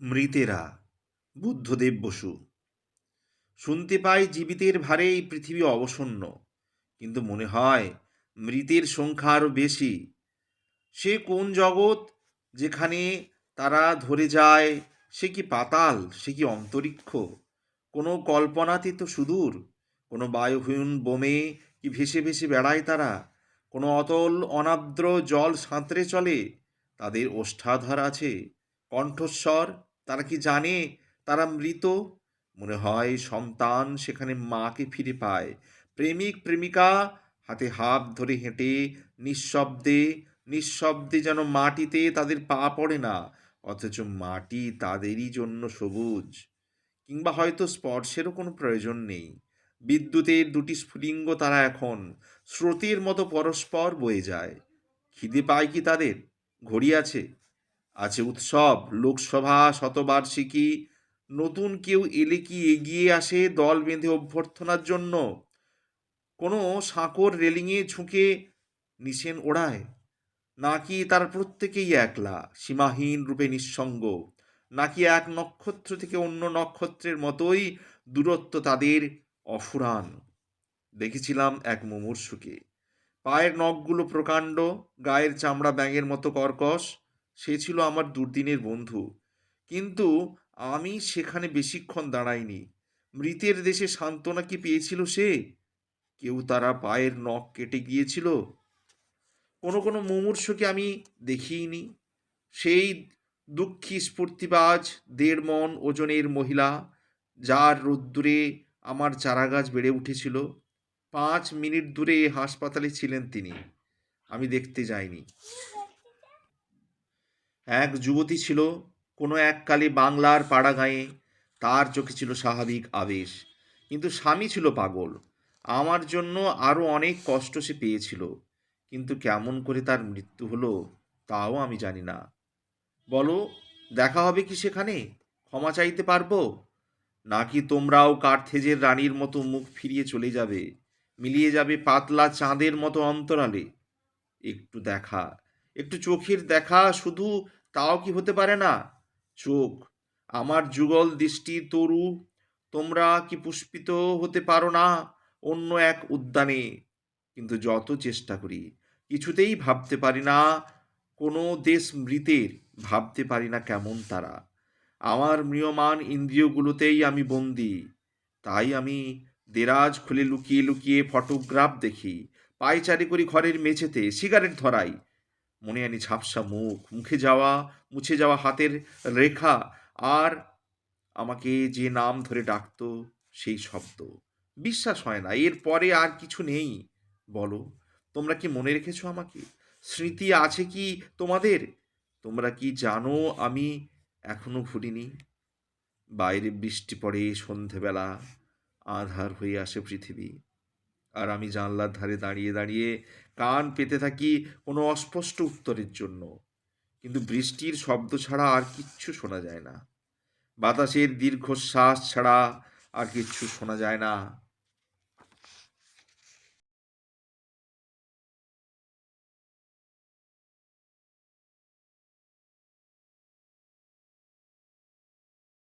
মৃতেরা, বুদ্ধদেব বসু। শুনতে পাই জীবিতের ভারে এই পৃথিবী অবসন্ন, কিন্তু মনে হয় মৃতের সংখ্যা আরও বেশি। সে কোন জগৎ যেখানে তারা ধরে যায়, সে কি পাতাল, সে কি অন্তরিক্ষ? কোনো কল্পনাতে তো সুদূর, কোনো বায়ুহীন বোমে কি ভেসে ভেসে বেড়ায় তারা? কোনো অতল অনাদ্র জল সাঁতরে চলে, তাদের ওষ্ঠাধর আছে কণ্ঠস্বর, তারা কি জানে তারা মৃত? মনে হয় সন্তান সেখানে মাকে ফিরে পায়। প্রেমিক, প্রেমিকা, হাতে হাত ধরে হেঁটে, নিঃশব্দে নিঃশব্দে যেন মাটিতে তাদের পা পড়ে না, অথচ মাটি তাদেরই জন্য সবুজ। কিংবা হয়তো স্পর্শেরও কোনো প্রয়োজন নেই। বিদ্যুতের দুটি স্ফুলিঙ্গ তারা এখন স্রোতের মতো পরস্পর বয়ে যায়। খিদে পায় কি তাদের? ঘড়ি আছে। আছে উৎসব, লোকসভা, শতবার্ষিকী। নতুন কেউ এলে কি এগিয়ে আসে দল বেঁধে অভ্যর্থনার জন্য? কোনো সাঁকর রেলিংয়ে ঝুঁকে নিশেন ওড়ায়। নাকি তার প্রত্যেকেই একলা, সীমাহীন রূপে নিঃসঙ্গ? নাকি এক নক্ষত্র থেকে অন্য নক্ষত্রের মতোই দূরত্ব তাদের অফুরান? দেখেছিলাম এক মুমূর্ষুকে। পায়ের নখগুলো প্রকাণ্ড, গায়ের চামড়া ব্যাঙের মতো কর্কশ। সে ছিল আমার দুর্দিনের বন্ধু। কিন্তু আমি সেখানে বেশিক্ষণ দাঁড়াইনি। মৃতের দেশে সান্ত্বনা কি পেয়েছিল সে? কেউ তারা পায়ের নখ কেটে গিয়েছিল? কোনো কোনো মুমূর্ষকে আমি দেখিইনি। সেই দুঃখী স্ফূর্তিবাজ, দেড় মন ওজনের মহিলা, যার রোদ্দুরে আমার চারাগাছ বেড়ে উঠেছিল। পাঁচ মিনিট দূরে হাসপাতালে ছিলেন তিনি। আমি দেখতে যাইনি। এক যুবতী ছিল, কোনো এককালে বাংলার পাড়া পাড়াগাঁয়ে। তার চোখে ছিল স্বাভাবিক আবেশ। কিন্তু স্বামী ছিল পাগল। আমার জন্য আরও অনেক কষ্ট সে পেয়েছিল। কিন্তু কেমন করে তার মৃত্যু হলো, তাও আমি জানি না। বলো, দেখা হবে কি সেখানে? ক্ষমা চাইতে পারব? নাকি তোমরাও কার্থেজের রানীর মতো মুখ ফিরিয়ে চলে যাবে, মিলিয়ে যাবে পাতলা চাঁদের মতো অন্তরালে? একটু দেখা। একটু চোখের দেখা শুধু তাও কি হতে পারে না? চোখ, আমার যুগল দৃষ্টি তরু, তোমরা কি পুষ্পিত হতে পারো না অন্য এক উদ্যানে? কিন্তু যত চেষ্টা করি, কিছুতেই ভাবতে পারি না, কোনো দেশ মৃতের ভাবতে পারি না কেমন তারা। আমার ম্রিয়মান ইন্দ্রিয়গুলোতেই আমি বন্দি, তাই আমি দেরাজ খুলে লুকিয়ে লুকিয়ে ফটোগ্রাফ দেখি, পায়চারি করি ঘরের মেঝেতে, সিগারেট ধরাই মনে আনি ঝাপসা মুখ, মুখে যাওয়া, মুছে যাওয়া হাতের রেখা আর আমাকে যে নাম ধরে ডাকতো সেই শব্দ। বিশ্বাস হয় না, এর পরে আর কিছু নেই। বলো, তোমরা কি মনে রেখেছো আমাকে? স্মৃতি আছে কি তোমাদের? তোমরা কি জানো আমি এখনও ভুলিনি? বাইরে বৃষ্টি পড়ে সন্ধেবেলা, আধার হয়ে আসে পৃথিবী। আর আমি জানলার ধারে দাঁড়িয়ে দাঁড়িয়ে কান পেতে থাকি কোনো অস্পষ্ট উত্তরের জন্য। কিন্তু বৃষ্টির শব্দ ছাড়া আর কিচ্ছু শোনা যায় না। বাতাসের দীর্ঘশ্বাস ছাড়া আর কিচ্ছু শোনা যায় না।